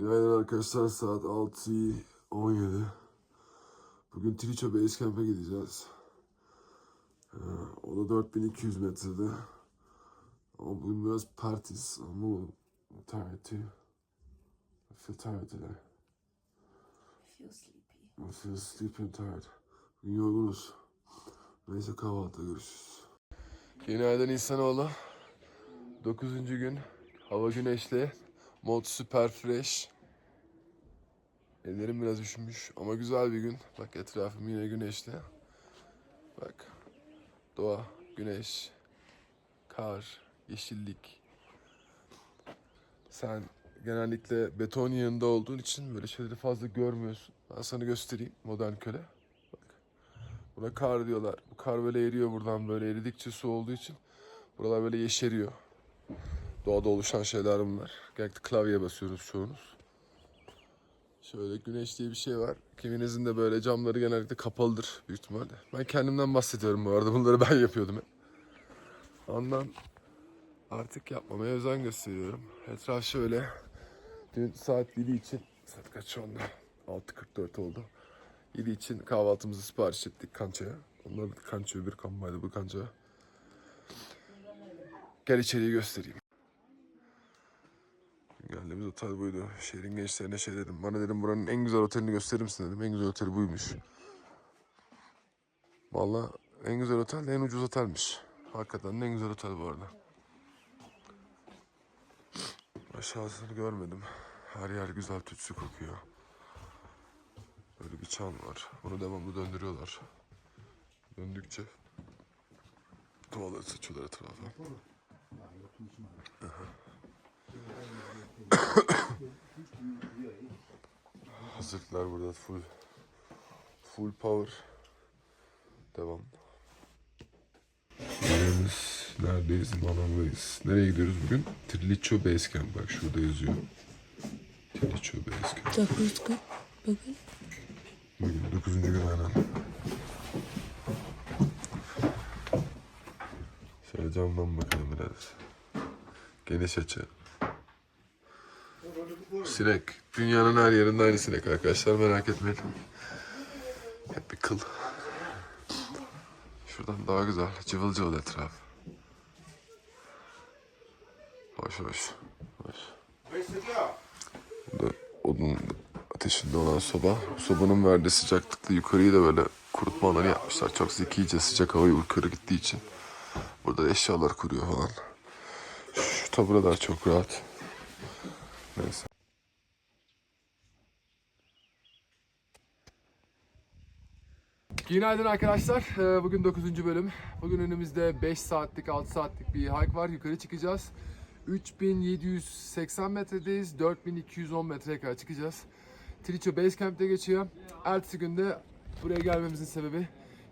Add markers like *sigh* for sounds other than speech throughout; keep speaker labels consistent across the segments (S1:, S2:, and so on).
S1: Günaydın arkadaşlar saat 6.17 Bugün Tricho Base Camp'e gideceğiz. Ee, o da 4200 metrede. Ama bugün biraz partiz ama tired too. I feel tired today.
S2: feel sleepy.
S1: I feel sleepy and tired. Bugün yorgunuz. Neyse kahvaltıda görüşürüz. Günaydın insanoğlu. 9. gün. Hava güneşli. Mod süper fresh. Ellerim biraz üşümüş ama güzel bir gün. Bak etrafım yine güneşli. Bak. Doğa, güneş, kar, yeşillik. Sen genellikle beton yanında olduğun için böyle şeyleri fazla görmüyorsun. Ben sana göstereyim modern köle. Bak. Buna kar diyorlar. Bu kar böyle eriyor buradan böyle eridikçe su olduğu için buralar böyle yeşeriyor. Doğada oluşan şeyler bunlar. Genellikle klavyeye basıyoruz çoğunuz. Şöyle güneş diye bir şey var. Kiminizin de böyle camları genellikle kapalıdır büyük ihtimalle. Ben kendimden bahsediyorum bu arada. Bunları ben yapıyordum hep. Ondan artık yapmamaya özen gösteriyorum. Etraf şöyle. Dün saat 7 için, saat kaç şu anda? 6.44 oldu. 7 için kahvaltımızı sipariş ettik kançaya. Onlar kança öbür kambaydı bu kança. Gel içeriği göstereyim. Geldiğimiz otel buydu. Şehrin gençlerine şey dedim. Bana dedim buranın en güzel otelini gösterir misin dedim. En güzel oteli buymuş. Vallahi en güzel otel de en ucuz otelmiş. Hakikaten de en güzel otel bu arada. Aşağısını görmedim. Her yer güzel tütsü kokuyor. Böyle bir çan var. Bunu devamlı döndürüyorlar. Döndükçe tuvalet sıçıyorlar etrafa. Zırhlar burada full full power. Devam. Neremiz? Neredeyiz? Manav'dayız. Nereye gidiyoruz bugün? Triliço Basecamp. Bak şurada yazıyor. Triliço Basecamp. Dokuz
S2: gün. Bugün.
S1: Bugün dokuzuncu gün aynen. Şöyle camdan bakalım biraz. Geniş açı. Sinek. Dünyanın her yerinde aynı sinek arkadaşlar merak etmeyin. Hep bir kıl. Şuradan daha güzel. Cıvıl cıvıl etraf. Hoş hoş. Hoş. Burada odun ateşinde olan soba. Sobanın verdiği sıcaklıkla yukarıyı da böyle kurutma alanı yapmışlar. Çok zekice sıcak hava yukarı gittiği için. Burada eşyalar kuruyor falan. Şu tabureler çok rahat. Neyse. Günaydın arkadaşlar. Ee, Bugün 9. bölüm. Bugün önümüzde 5 saatlik, 6 saatlik bir hike var. Yukarı çıkacağız. 3780 metredeyiz. 4210 metreye kadar çıkacağız. Tricho Base Camp'te geçiyor. Ertesi günde buraya gelmemizin sebebi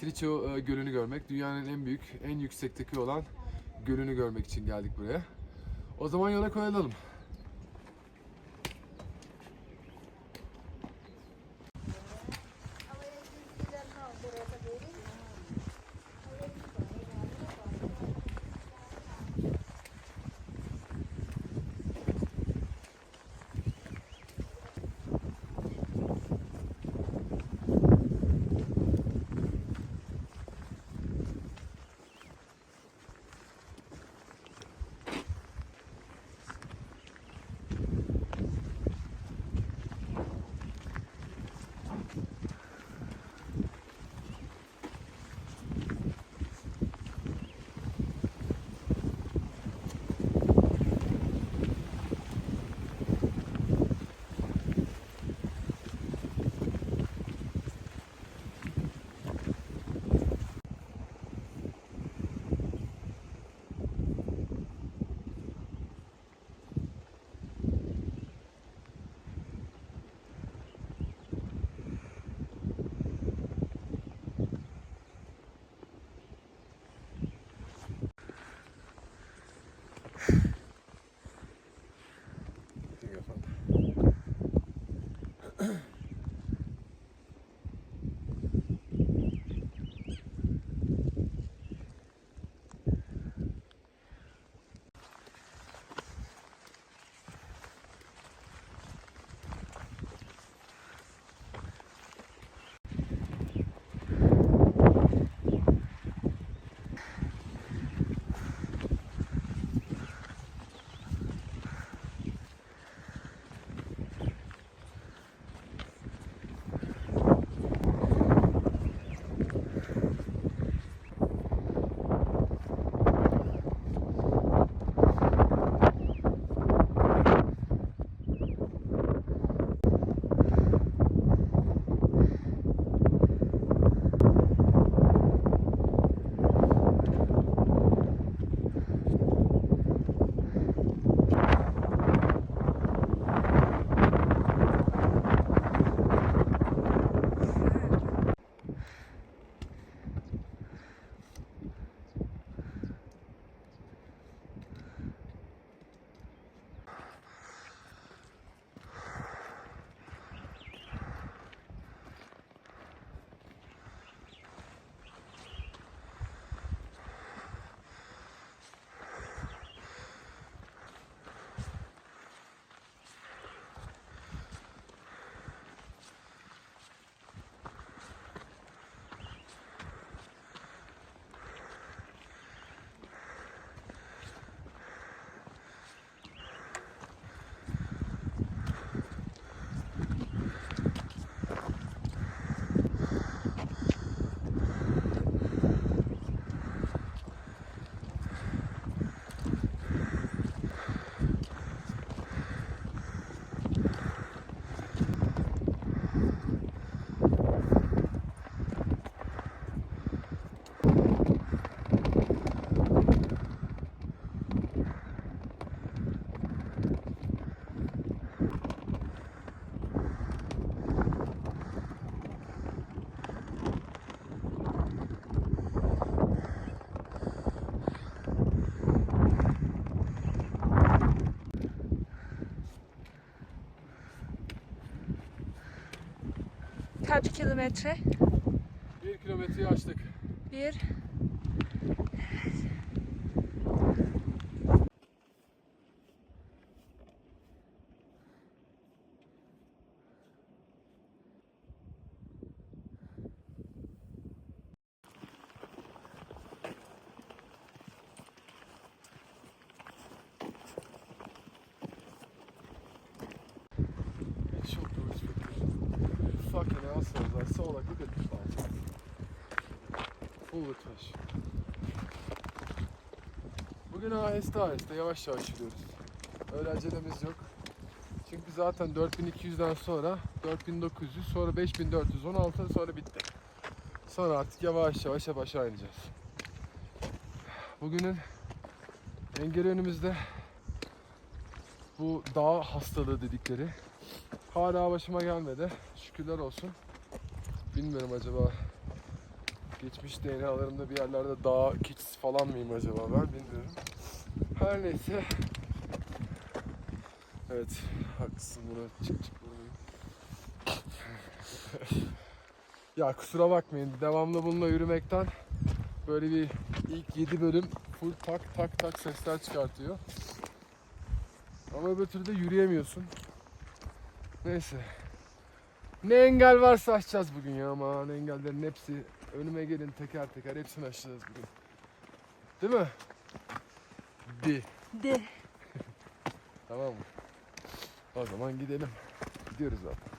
S1: Tricho e, Gölü'nü görmek. Dünyanın en büyük, en yüksekteki olan gölünü görmek için geldik buraya. O zaman yola koyulalım.
S2: Kaç kilometre?
S1: Bir kilometreyi açtık.
S2: Bir.
S1: It's so good. Assholes. I saw like look at this like. Bugün aheste aheste yavaş yavaş yürüyoruz. Öyle acelemiz yok. Çünkü zaten 4200'den sonra 4900 sonra 5416 sonra bitti. Sonra artık yavaş yavaş hep aşağı ineceğiz. Bugünün engeli önümüzde bu dağ hastalığı dedikleri hala başıma gelmedi. Şükürler olsun. Bilmiyorum acaba geçmiş DNA'larımda bir yerlerde dağ keçisi falan mıyım acaba ben bilmiyorum. Her neyse. Evet haklısın buna çık çık buradayım. ya kusura bakmayın devamlı bununla yürümekten böyle bir ilk 7 bölüm full tak tak tak sesler çıkartıyor. Ama öbür türlü de yürüyemiyorsun. Neyse. Ne engel varsa aşacağız bugün ya aman engellerin hepsi önüme gelin teker teker hepsini aşacağız bugün. Değil mi? Di.
S2: De. *laughs*
S1: Tamam mı? O zaman gidelim. Gidiyoruz zaten.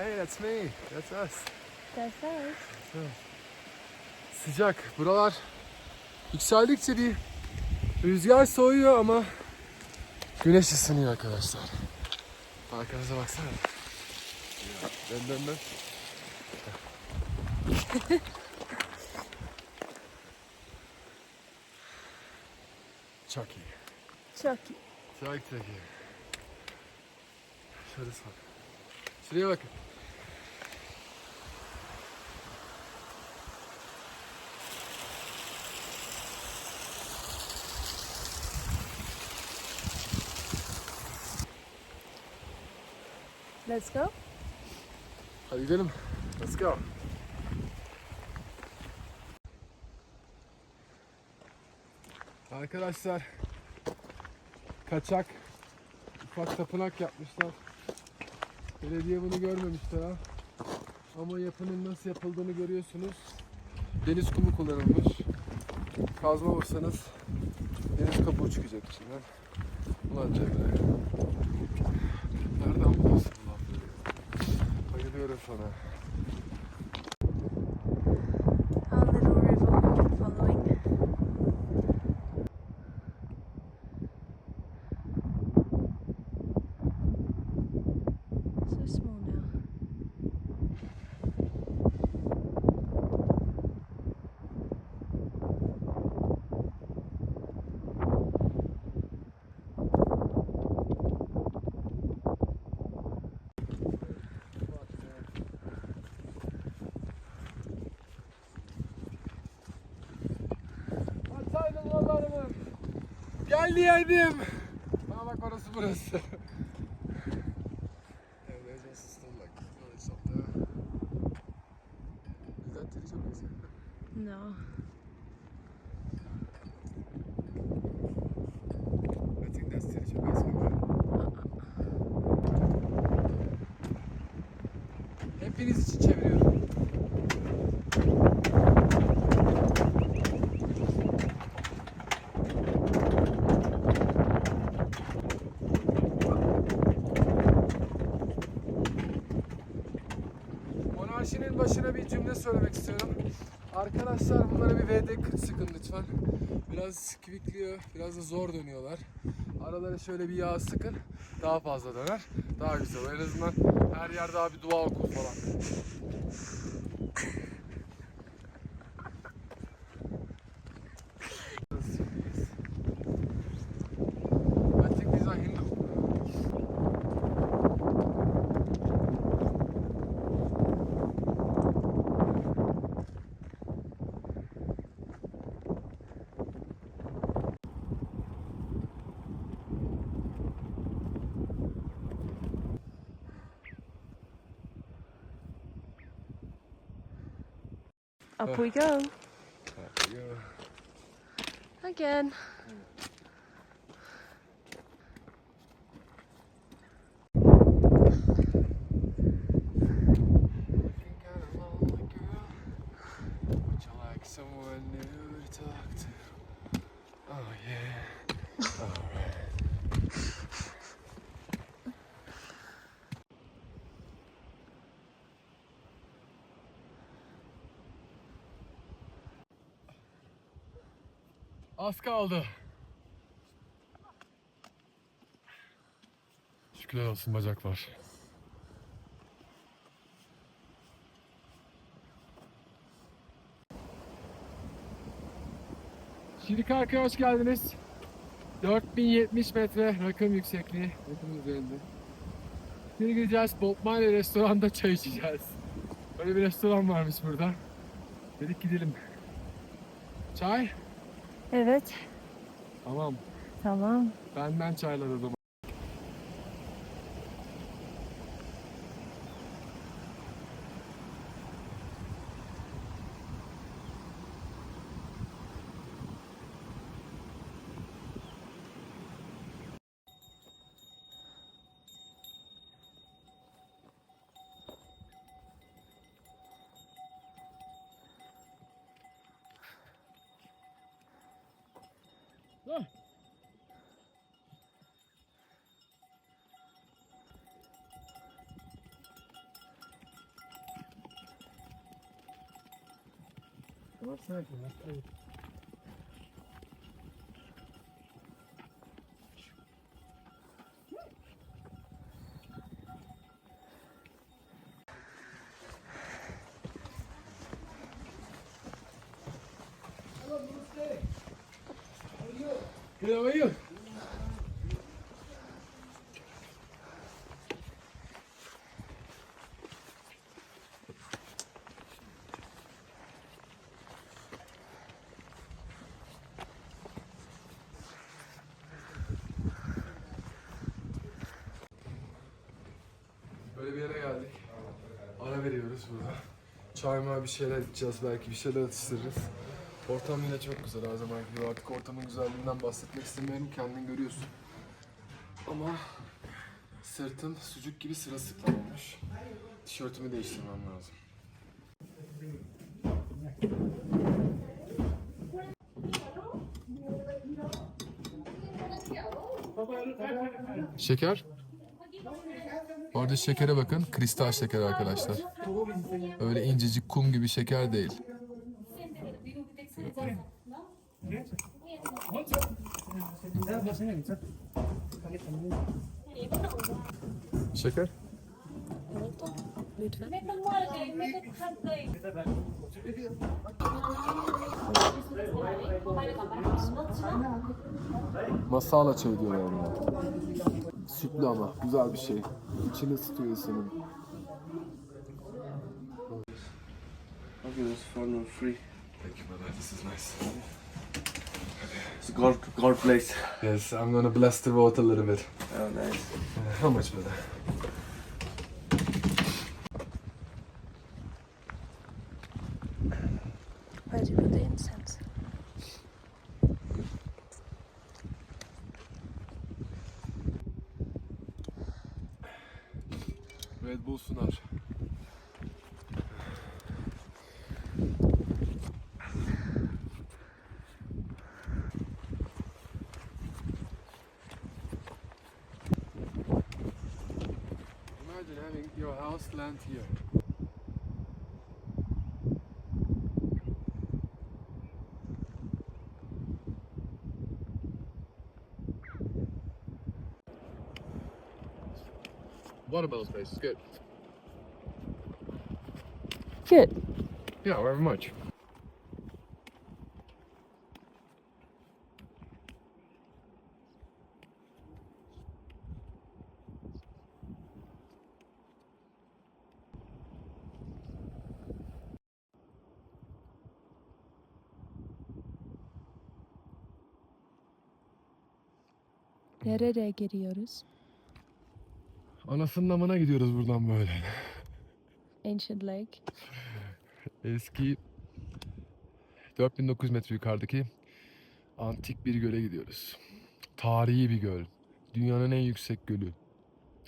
S1: Hey that's me. That's us.
S2: That's us.
S1: Sıcak. Buralar yükseldikçe bir rüzgar soğuyor ama güneş ısınıyor arkadaşlar. Arkanıza baksana. Dön dön dön. *laughs* Çok iyi.
S2: Çok iyi.
S1: Çok çok iyi. Şöyle sağ. Şuraya bakın.
S2: Let's go.
S1: Hadi gidelim. Let's go. Arkadaşlar kaçak ufak tapınak yapmışlar. Belediye bunu görmemişler ha. Ama yapının nasıl yapıldığını görüyorsunuz. Deniz kumu kullanılmış. Kazma vursanız deniz kabuğu çıkacak içinden. Ulan Cemre. sonra. Gel diyeydim. Bana bak orası burası. Yeah, there's also still like village up there. Is that Tirişa Base?
S2: No.
S1: I think that's Tirişa Base. Hepiniz için çeviriyorum. Monarşinin başına bir bir cümle söylemek istiyorum. Arkadaşlar bunlara bir VD40 sıkın lütfen. Biraz kvikliyor, biraz da zor dönüyorlar. Aralara şöyle bir yağ sıkın. Daha fazla döner. Daha güzel. En azından her yer daha bir dua okur falan.
S2: Up we go.
S1: Yeah.
S2: Again.
S1: Az kaldı. Şükürler olsun bacaklar. Şimdi arkaya hoş geldiniz. 4070 metre rakım yüksekliği. Rakım üzerinde. Şimdi gideceğiz Bob restoranda çay içeceğiz. Böyle bir restoran varmış burada. Dedik gidelim. Çay?
S2: Evet.
S1: Tamam.
S2: Tamam.
S1: Benden çaylar o zaman. Good, how are you? Çayma bir şeyler içeceğiz belki bir şeyler atıştırırız. Ortam yine çok güzel her zaman gibi. Artık ortamın güzelliğinden bahsetmek istemiyorum. Kendin görüyorsun. Ama sırtım sucuk gibi sırılsıklam olmuş. Tişörtümü değiştirmem lazım. Şeker. Orada şekere bakın. Kristal şeker arkadaşlar. Öyle incecik kum gibi şeker değil. Şeker. Masala çay diyorlar buna. Sütlü ama güzel bir şey. İçini ısıtıyor insanın.
S3: Okay, this phone for free.
S1: Thank you brother, this is nice.
S3: It's a God, God place.
S1: Yes, I'm gonna bless the road a little bit.
S3: Oh, nice.
S1: How much brother? nasz. Imagine having your house land here. watermelon space. is good.
S2: Good.
S1: Yeah, very much.
S2: Nereye giriyoruz?
S1: Anasının amına gidiyoruz buradan böyle.
S2: Ancient Lake.
S1: Eski 4900 metre yukarıdaki antik bir göle gidiyoruz. Tarihi bir göl. Dünyanın en yüksek gölü.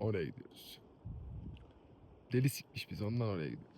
S1: Oraya gidiyoruz. Deli sikmiş biz ondan oraya gidiyoruz.